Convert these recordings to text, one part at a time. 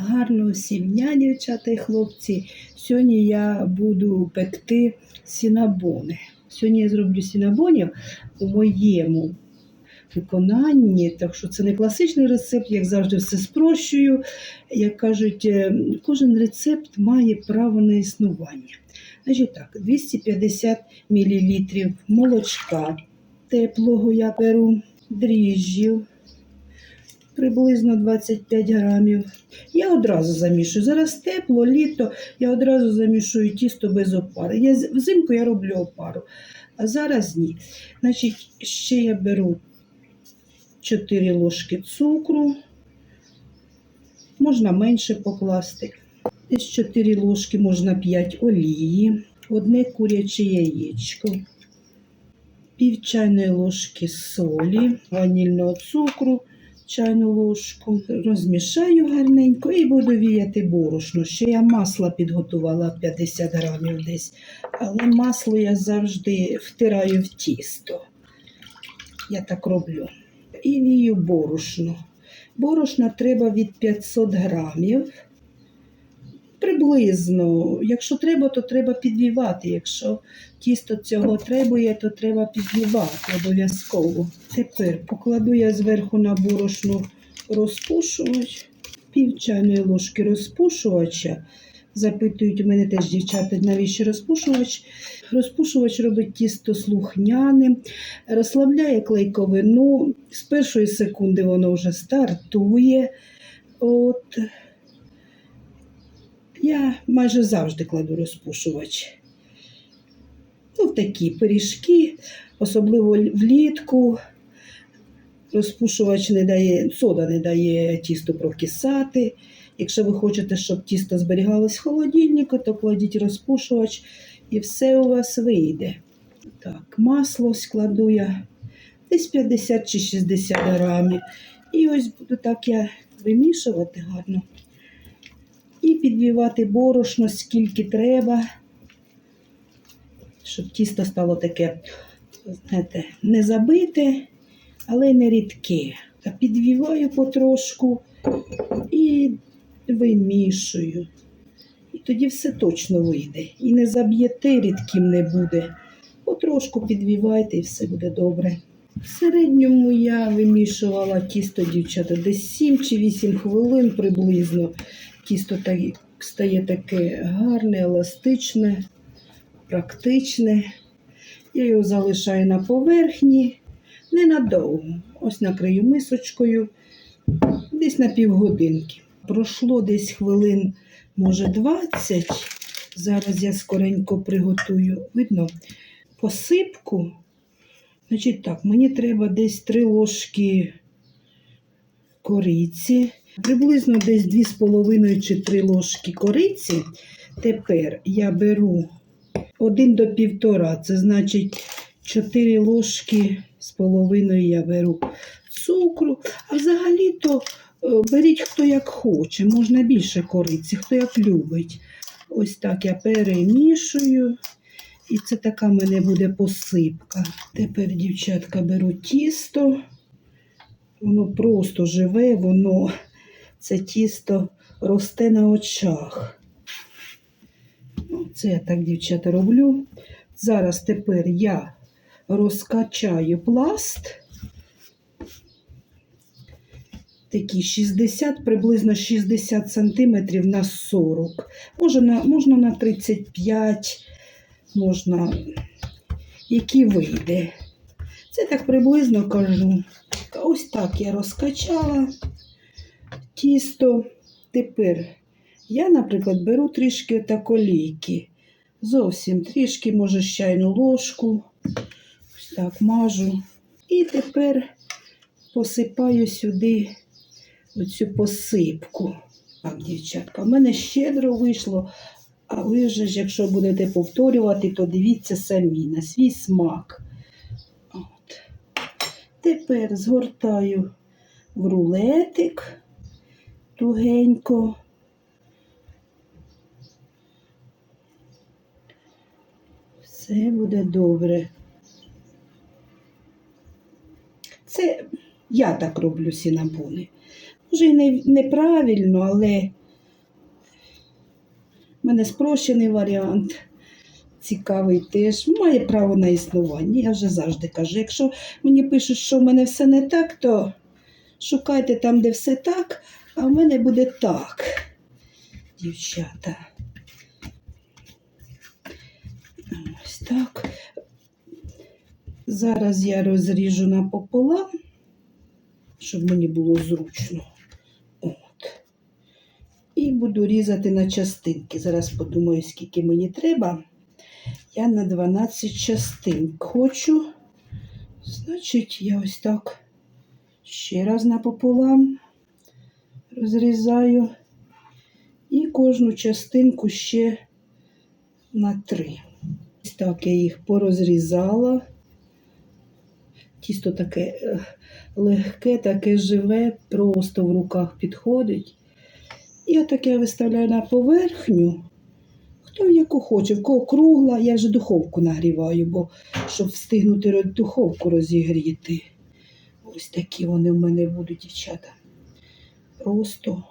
Гарного всім дня, дівчата і хлопці. Сьогодні я буду пекти сінабони. Сьогодні я зроблю сінабонів у моєму виконанні. Так що це не класичний рецепт, як завжди все спрощую. Як кажуть, е, кожен рецепт має право на існування. Значить так, 250 мл молочка теплого я беру, дріжджів приблизно 25 грамів. Я одразу замішую. Зараз тепло, літо, я одразу замішую тісто без опари. Я, взимку я роблю опару, а зараз ні. Значить, ще я беру 4 ложки цукру, можна менше покласти. Десь 4 ложки, можна 5 олії, одне куряче яєчко, пів чайної ложки солі, ванільного цукру, чайну ложку. Розмішаю гарненько і буду віяти борошно. Ще я масло підготувала 50 грамів десь, але масло я завжди втираю в тісто. Я так роблю. І вію борошно. Борошна треба від 500 грамів. Приблизно, якщо треба, то треба підвівати. Якщо тісто цього требує, то треба підвівати обов'язково. Тепер покладу я зверху на борошно розпушувач, пів чайної ложки розпушувача. Запитують у мене теж дівчата, навіщо розпушувач. Розпушувач робить тісто слухняним, розслабляє клейковину. З першої секунди воно вже стартує. От. Я майже завжди кладу розпушувач. Ну, в такі пиріжки, особливо влітку. Розпушувач не дає, сода не дає тісту прокисати. Якщо ви хочете, щоб тісто зберігалось в холодильнику, то кладіть розпушувач і все у вас вийде. Так, масло складу я десь 50 чи 60 грамів. І ось буду так я вимішувати гарно. І підвівати борошно скільки треба, щоб тісто стало таке, знаєте, не забите, але не рідке. Підвіваю потрошку і вимішую. І тоді все точно вийде. І не заб'єте, рідким не буде. Потрошку підвівайте і все буде добре. В середньому я вимішувала тісто, дівчата, десь 7 чи 8 хвилин приблизно. Тісто стає таке гарне, еластичне, практичне. Я його залишаю на поверхні ненадовго. Ось накрию мисочкою, десь на півгодинки. Пройшло десь хвилин, може, 20. Зараз я скоренько приготую. Видно, посипку. Значить так, мені треба десь 3 ложки кориці, приблизно десь 2,5 чи 3 ложки кориці. Тепер я беру 1 до 1,5, це значить 4 ложки з половиною я беру цукру. А взагалі-то е, беріть хто як хоче, можна більше кориці, хто як любить. Ось так я перемішую. І це така в мене буде посипка. Тепер, дівчатка, беру тісто. Воно просто живе, воно це тісто росте на очах. Ну, Це я так, дівчата, роблю. Зараз тепер я розкачаю пласт. Такі 60, приблизно 60 сантиметрів на 40. Може на, можна на 35, можна, які вийде. Це так приблизно кажу. Ось так я розкачала тісто. Тепер я, наприклад, беру трішки так олійки. Зовсім трішки, може, чайну ложку. Ось так мажу. І тепер посипаю сюди оцю посипку. Так, дівчатка, в мене щедро вийшло, а ви ж, якщо будете повторювати, то дивіться самі на свій смак. От. Тепер згортаю в рулетик тугенько. Все буде добре. Це я так роблю сінабони. Може, і не, неправильно, але У мене спрощений варіант. Цікавий теж. Має право на існування. Я вже завжди кажу. Якщо мені пишуть, що в мене все не так, то шукайте там, де все так, а в мене буде так. Дівчата. Ось так. Зараз я розріжу напополам, щоб мені було зручно. От. І буду різати на частинки. Зараз подумаю, скільки мені треба. Я на 12 частин хочу. Значить, я ось так ще раз напополам розрізаю. І кожну частинку ще на три. Так я їх порозрізала. Тісто таке е, легке, таке живе, просто в руках підходить. І отак виставляю на поверхню. Хто яку хоче, в кого кругла, я вже духовку нагріваю, бо щоб встигнути духовку розігріти. Ось такі вони в мене будуть, дівчата. Просто,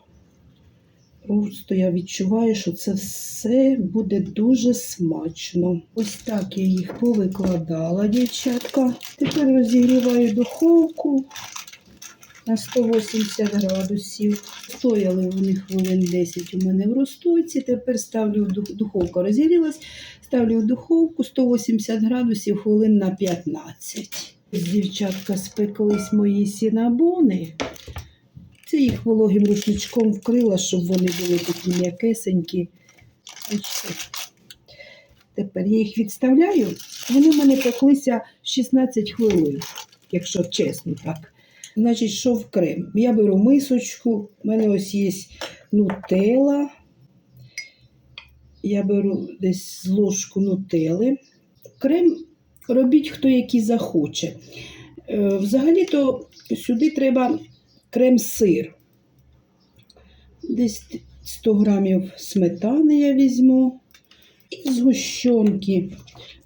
просто я відчуваю, що це все буде дуже смачно. Ось так я їх повикладала, дівчатка. Тепер розігріваю духовку на 180 градусів. Стояли вони хвилин 10 у мене в розтойці. Тепер ставлю в дух- духовка розігрілась, ставлю в духовку 180 градусів хвилин на 15. Дівчатка спеклись мої сінабони. Це їх вологим рушничком вкрила, щоб вони були такі м'якесенькі. Тепер я їх відставляю. Вони в мене пеклися 16 хвилин, якщо чесно так. Значить, що в крем? Я беру мисочку, в мене ось є нутела. Я беру десь ложку нутели. Крем робіть хто який захоче. Е, Взагалі-то сюди треба крем-сир. Десь 100 грамів сметани я візьму. І згущенки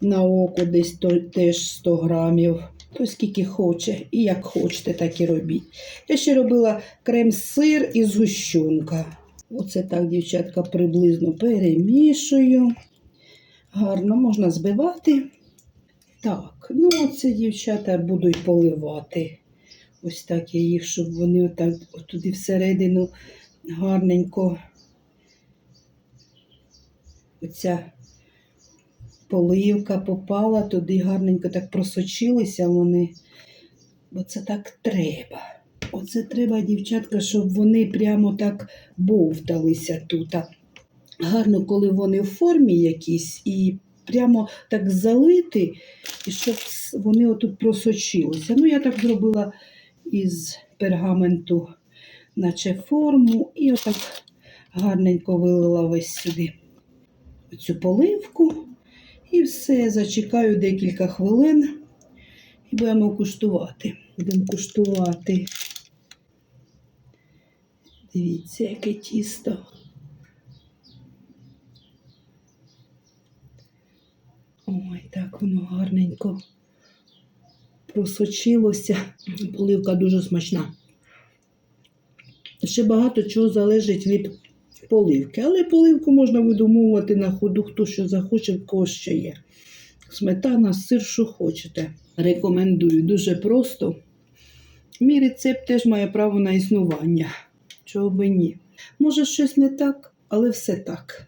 на око десь теж 100 грамів. То скільки хоче, і як хочете, так і робіть. Я ще робила крем-сир і згущенка. Оце так, дівчатка, приблизно перемішую. Гарно можна збивати. Так, ну оце, дівчата, буду й поливати. Ось так я їх, щоб вони отак туди всередину гарненько. Оця поливка попала, туди гарненько так просочилися вони. Бо це так треба. Оце треба, дівчатка, щоб вони прямо так бовталися тут. Гарно, коли вони в формі якісь, і прямо так залити, і щоб вони отут просочилися. Ну, я так зробила із пергаменту, наче форму, і отак гарненько вилила весь сюди цю поливку. І все, зачекаю декілька хвилин і будемо куштувати. Будемо куштувати. Дивіться, яке тісто. Ой, так воно гарненько просочилося. Поливка дуже смачна. Ще багато чого залежить від поливки. Але поливку можна видумовувати на ходу, хто що захоче, в кого ще є. Сметана, сир, що хочете. Рекомендую дуже просто. Мій рецепт теж має право на існування. Чого би ні. Може, щось не так, але все так.